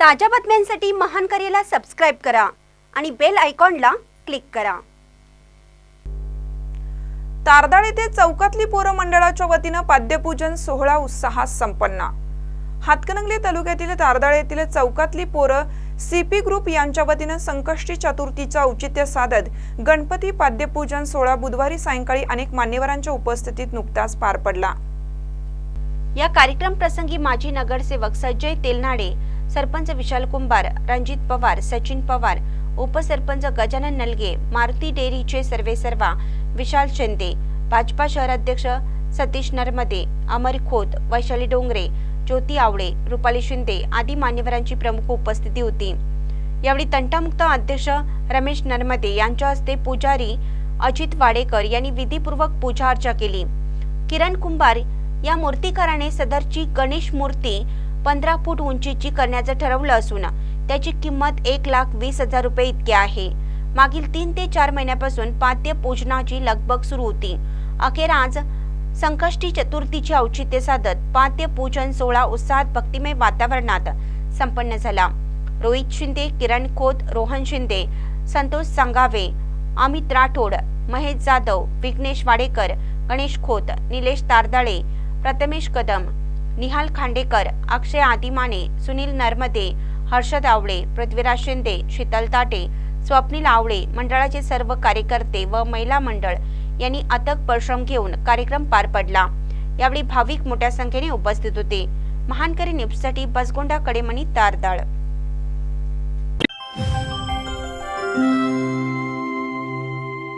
ताज्या बातम्यांसाठी महान करेला सबस्क्राईब करा आणि बेल आयकॉनला क्लिक करा. तारदाळ येथे चौकातली पोरं मंडळाच्या वतीनं पाद्यपूजन सोहळा उत्साहात संपन्न. हातकणंगले तालुक्यातील तारदाळ येथील चौकातली पोरं सीपी ग्रुप यांच्या वतीनं संकष्टी चतुर्थीचं औचित्य साधत गणपती पाद्यपूजन सोहळा बुधवारी सायंकाळी अनेक मान्यवरांच्या उपस्थितीत नुकताच पार पडला. या कार्यक्रम प्रसंगी माजी नगरसेवक संजय तेलनाडे सरपंच विशाल कुंभार रणजित पवार सचिन पवार उपसरपंच गजानन नलगे मारुती डेअरीचे सर्वेसर्वा विशाल शिंदे भाजपा शहराध्यक्ष सतीश नरमदे अमर खोत वैशाली डोंगरे ज्योती आवळे रुपाली शिंदे आदी मान्यवरांची प्रमुख उपस्थिती होती. यावेळी तंटामुक्त अध्यक्ष रमेश नरमदे यांच्या हस्ते पुजारी अजित वाडेकर यांनी विधीपूर्वक पूजा अर्चा केली. किरण कुंभार या मूर्तिकाराने सदरची गणेश मूर्ती पंधरा फूट उंचीची करण्याचं ठरवलं असून त्याची किंमत एक लाख वीस हजार रुपये इतकी आहे. मागील तीन ते चार महिन्यापासून पाद्य पूजनाची लगबग सुरू होती. अखेर आज संकष्टी चतुर्थीचे औचित्य साधत पाद्य पूजन सोहळा उत्साहात भक्तिमय वातावरणात संपन्न झाला. रोहित शिंदे किरण खोत रोहन शिंदे संतोष सांगावे अमित राठोड महेश जाधव विघ्नेश वाडेकर गणेश खोत निलेश तारदाळे प्रथमेश कदम निहाल खांडेकर अक्षय आदिमाने सुनील नर्मदे हर्षद आवळे पृथ्वीराज शिंदे शीतल ताटे स्वप्नील आवळे मंडळाचे सर्व कार्यकर्ते व महिला मंडळ यांनी अथक परिश्रम घेऊन कार्यक्रम पार पडला. यावेळी भाविक मोठ्या संख्येने उपस्थित होते. महानकरी न्यूजसाठी बसगोंडा कडेमणी तारदाळ.